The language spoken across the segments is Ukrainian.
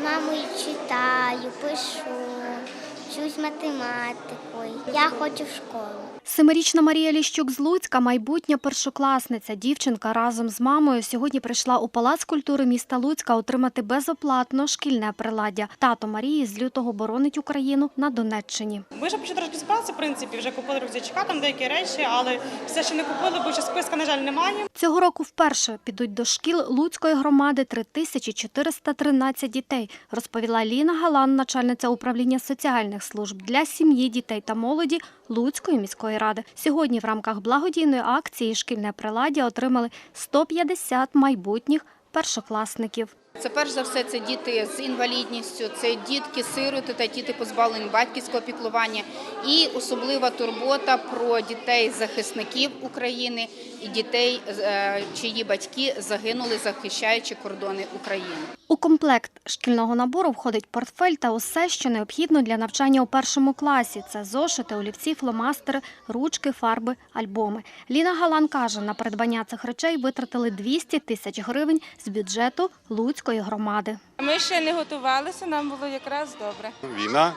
мамою читаю, пишу, вчусь математикою. Я хочу в школу. Семирічна Марія Ліщук з Луцька, майбутня першокласниця. Дівчинка разом з мамою сьогодні прийшла у Палац культури міста Луцька отримати безоплатно шкільне приладдя. Тато Марії з лютого боронить Україну на Донеччині. Ми вже почали трошки збиратися, в принципі, вже купили рюкзачка, там деякі речі, але все ще не купили, бо ще списка, на жаль, немає. Цього року вперше підуть до шкіл Луцької громади 3413 дітей, розповіла Ліна Галан, начальниця управління соціальних служб для сім'ї, дітей та молоді Луцької міської ради. Сьогодні в рамках благодійної акції шкільне приладдя отримали 150 майбутніх першокласників. Це перш за все це діти з інвалідністю, це дітки сироти та діти позбавлені батьківського піклування, і особлива турбота про дітей захисників України і дітей, е, чиї батьки загинули, захищаючи кордони України. У комплект шкільного набору входить портфель та усе, що необхідно для навчання у першому класі. Це зошити, олівці, фломастери, ручки, фарби, альбоми. Ліна Галан каже, на придбання цих речей витратили 200 тисяч гривень з бюджету Луцької громади. Ми ще не готувалися, нам було якраз добре. війна.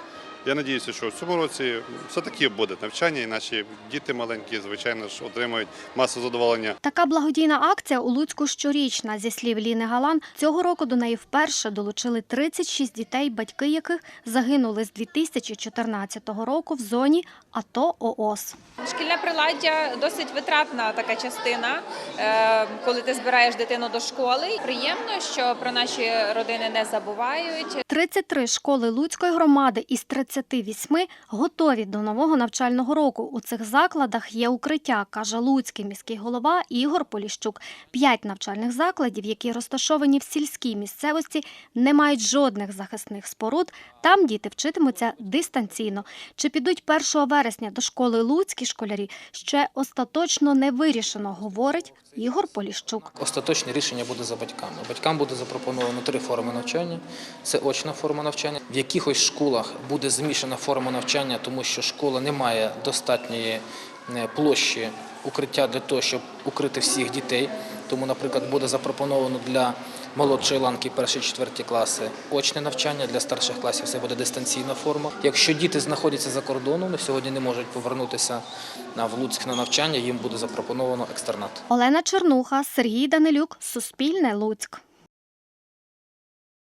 Я сподіваюся, що в цьому році все-таки буде навчання, і наші діти маленькі, звичайно ж, отримують масу задоволення. Така благодійна акція у Луцьку щорічна. Зі слів Ліни Галан, цього року до неї вперше долучили 36 дітей, батьки яких загинули з 2014 року в зоні АТО ООС. Шкільне приладдя досить витратна така частина, е, коли ти збираєш дитину до школи. Приємно, що про наші родини не забувають. 33 школи Луцької громади із 38 готові до нового навчального року. У цих закладах є укриття, каже Луцький міський голова Ігор Поліщук. П'ять навчальних закладів, які розташовані в сільській місцевості, не мають жодних захисних споруд. Там діти вчитимуться дистанційно. Чи підуть 1 вересня до школи луцькі школярі, ще остаточно не вирішено, говорить Ігор Поліщук. Остаточне рішення буде за батьками. Батькам буде запропоновано три форми навчання. Це очна форма навчання. В якихось школах буде змішана форма навчання, тому що школа не має достатньої е, площі укриття для того, щоб укрити всіх дітей. Тому, наприклад, буде запропоновано для молодшої ланки перші четверті класи очне навчання, для старших класів це буде дистанційна форма. Якщо діти знаходяться за кордоном і сьогодні не можуть повернутися в Луцьк на навчання, їм буде запропоновано екстернат. Олена Чернуха, Сергій Данилюк, Суспільне Луцьк.